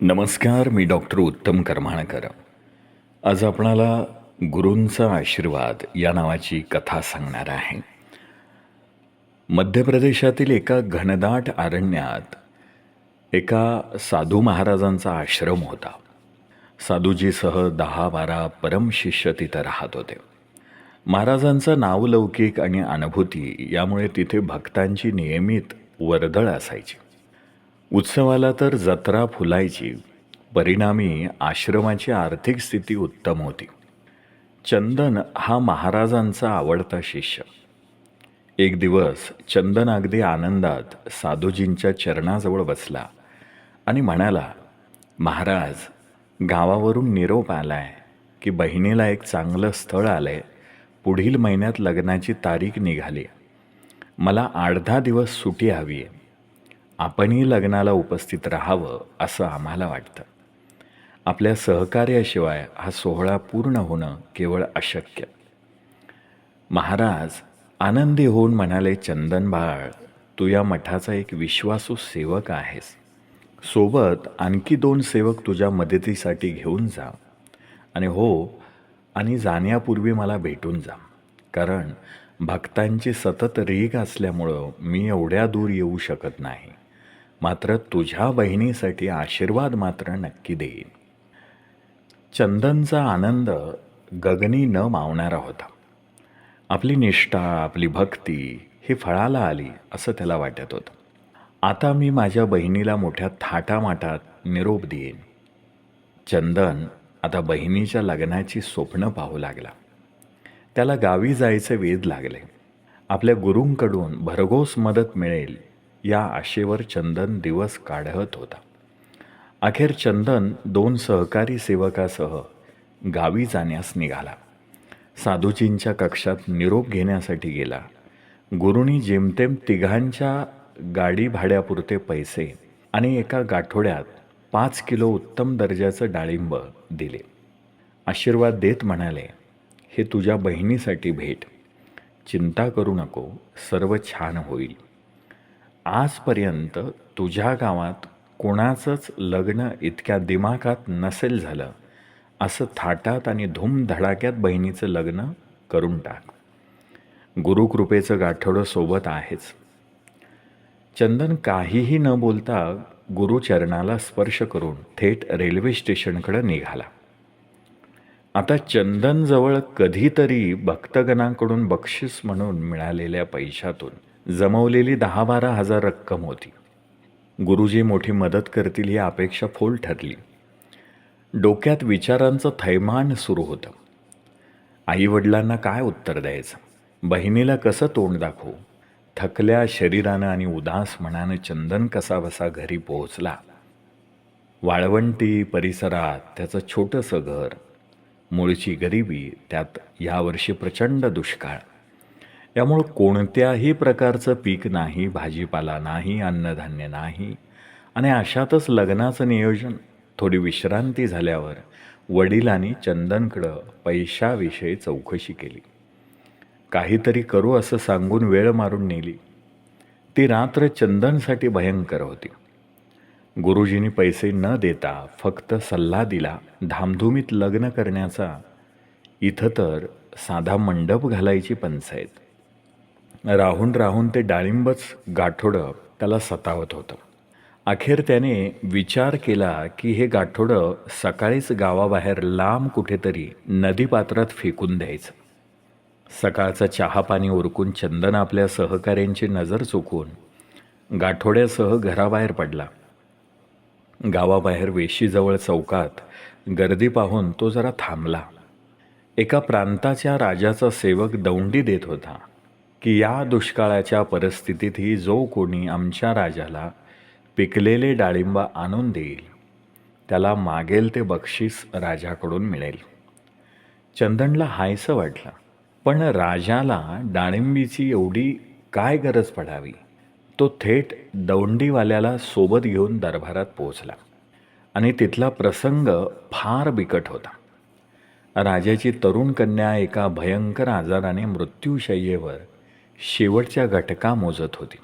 नमस्कार मी डॉक्टर उत्तम करमाणकर. आज आपणाला गुरूंचा आशीर्वाद या नावाची कथा सांगणार आहे. मध्य प्रदेशातील एका घनदाट अरण्यात एका साधू महाराजांचा आश्रम होता. साधूजीसह दहा बारा परमशिष्य तिथं राहत होते. महाराजांचा नावलौकिक आणि अनुभूती यामुळे तिथे भक्तांची नियमित वर्दळ असायची. उत्सवाला तर जत्रा फुलायची. परिणामी आश्रमाची आर्थिक स्थिती उत्तम होती. चंदन हा महाराजांचा आवडता शिष्य. एक दिवस चंदन अगदी आनंदात साधूजींच्या चरणाजवळ बसला आणि म्हणाला महाराज गावावरून निरोप आलाय की बहिणीला एक चांगलं स्थळ आलंय. पुढील महिन्यात लग्नाची तारीख निघाली. मला आठ दहा दिवस सुटी हवी आहे आपणही लग्नाला उपस्थित राहावं असं आम्हाला वाटतं. आपल्या सहकार्याशिवाय हा सोहळा पूर्ण होणं केवळ अशक्य. महाराज आनंदी होऊन म्हणाले चंदन बाळ तू या मठाचा एक विश्वासू सेवक आहेस. सोबत आणखी दोन सेवक तुझ्या मदतीसाठी घेऊन जा. आणि हो आणि जाण्यापूर्वी मला भेटून जा. कारण भक्तांची सतत रीग असल्यामुळं मी एवढ्या दूर येऊ शकत नाही. मात्र तुझ्या बहिणीसाठी आशीर्वाद मात्र नक्की देईन. चंदनचा आनंद गगनी न मावणारा होता. आपली निष्ठा आपली भक्ती ही फळाला आली असं त्याला वाटत होतं. आता मी माझ्या बहिणीला मोठ्या थाटामाटात निरोप देईन. चंदन आता बहिणीच्या लग्नाची स्वप्न पाहू लागला. त्याला गावी जायचे वेध लागले. आपल्या गुरूंकडून भरघोस मदत मिळेल या आशेवर चंदन दिवस काढत होता. अखेर चंदन दोन सहकारी सेवकासह गावी जाण्यास निघाला. साधूजींच्या कक्षात निरोप घेण्यासाठी गेला. गुरुनी जेमतेम तिघांच्या गाडी भाड्यापुरते पैसे आणि एका गाठोड्यात पाच किलो उत्तम दर्जाचं डाळिंब दिले. आशीर्वाद देत म्हणाले हे तुझ्या बहिणीसाठी भेट. चिंता करू नको सर्व छान होईल. आजपर्यंत तुझ्या गावात कोणाचंच लग्न इतक्या दिमाखात नसेल झालं असं थाटात आणि धूमधडाक्यात बहिणीचं लग्न करून टाक. गुरुकृपेचं गाठोडं सोबत आहेच. चंदन काहीही न बोलता गुरुचरणाला स्पर्श करून थेट रेल्वे स्टेशनकडं निघाला. आता चंदनजवळ कधीतरी भक्तगणांकडून बक्षीस म्हणून मिळालेल्या पैशातून जमवलेली दहा बारा हजार रक्कम होती. गुरुजी मोठी मदत करतील ही अपेक्षा फोल ठरली. डोक्यात विचारांचं थैमान सुरू होतं. आईवडिलांना काय उत्तर द्यायचं? बहिणीला कसं तोंड दाखवू? थकल्या शरीरानं आणि उदास मनानं चंदन कसा बसा घरी पोहोचला. वाळवंटी परिसरात त्याचं छोटंसं घर मूळची गरिबी त्यात यावर्षी प्रचंड दुष्काळ. त्यामुळं कोणत्याही प्रकारचं पीक नाही भाजीपाला नाही अन्नधान्य नाही. आणि अशातच लग्नाचं नियोजन थोडी विश्रांती झाल्यावर वडिलांनी चंदनकडं पैशाविषयी चौकशी केली. काहीतरी करू असं सांगून वेळ मारून नेली. ती रात्र चंदनसाठी भयंकर होती. गुरुजींनी पैसे न देता फक्त सल्ला दिला धामधुमीत लग्न करण्याचा. इथं तर साधा मंडप घालायची पंचायत. राहून राहून ते डाळिंबच गाठोडं त्याला सतावत होतं. अखेर त्याने विचार केला की हे गाठोडं सकाळीच गावाबाहेर लांब कुठेतरी नदीपात्रात फेकून द्यायचं. सकाळचा चहापाणी उरकून चंदन आपल्या सहकाऱ्यांची नजर चुकवून गाठोड्यासह घराबाहेर पडला. गावाबाहेर वेशीजवळ चौकात गर्दी पाहून तो जरा थांबला. एका प्रांताच्या राजाचा सेवक दौंडी देत होता. की या दुष्काळाच्या परिस्थितीतही जो कोणी आमच्या राजाला पिकलेले डाळिंब आणून देईल त्याला मागेल ते बक्षीस राजाकडून मिळेल. चंदनला हायसं वाटलं पण राजाला डाळिंबीची एवढी काय गरज पडावी? तो थेट दौंडीवाल्याला सोबत घेऊन दरबारात पोहोचला आणि तिथला प्रसंग फार बिकट होता. राजाची तरुण कन्या एका भयंकर आजाराने मृत्यूशय्येवर शेवटच्या घटका मोजत होती.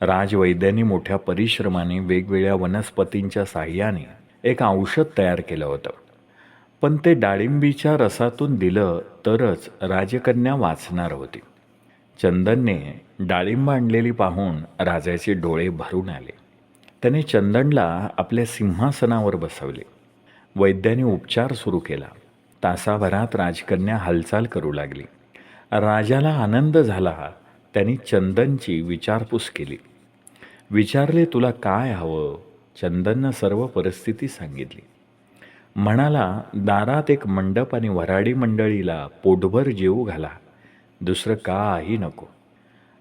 राजवैद्यांनी मोठ्या परिश्रमाने वेगवेगळ्या वनस्पतींच्या साह्याने एक औषध तयार केलं होतं. पण ते डाळिंबीच्या रसातून दिलं तरच राजकन्या वाचणार होती. चंदनने डाळिंब आणलेली पाहून राजाचे डोळे भरून आले. त्याने चंदनला आपल्या सिंहासनावर बसवले. वैद्याने उपचार सुरू केला. तासाभरात राजकन्या हालचाल करू लागली. राजाला आनंद झाला. त्यांनी चंदनची विचारपूस केली. विचारले तुला काय हवं? चंदननं सर्व परिस्थिती सांगितली. म्हणाला दारात एक मंडप आणि वराडी मंडळीला पोटभर जेवू घाला. दुसरं काही नको.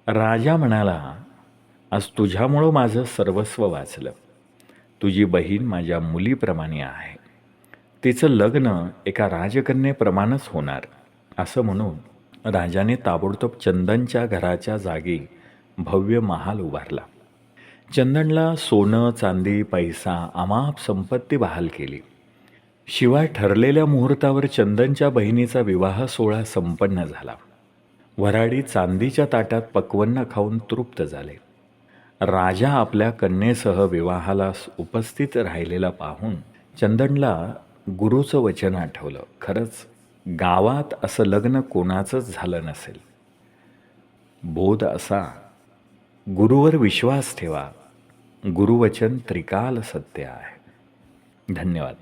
राजा म्हणाला आज तुझ्यामुळं माझं सर्वस्व वाचलं. तुझी बहीण माझ्या मुलीप्रमाणे आहे. तिचं लग्न एका राजकन्येप्रमाणेच होणार असं म्हणून राजाने ताबडतोब चंदनच्या घराच्या जागी भव्य महाल उभारला. चंदनला सोनं चांदी पैसा अमाप संपत्ती बहाल केली. शिवाय ठरलेल्या मुहूर्तावर चंदनच्या बहिणीचा विवाह सोहळा संपन्न झाला. वराडी चांदीच्या ताटात पक्वन्न खाऊन तृप्त झाले. राजा आपल्या कन्येसह विवाहाला उपस्थित राहिलेला पाहून चंदनला गुरुचं वचन आठवलं. खरंच गावात असं लग्न कोणाचंच झालं नसेल. बोध असा गुरुवर विश्वास ठेवा गुरुवचन त्रिकाल सत्य आहे. धन्यवाद.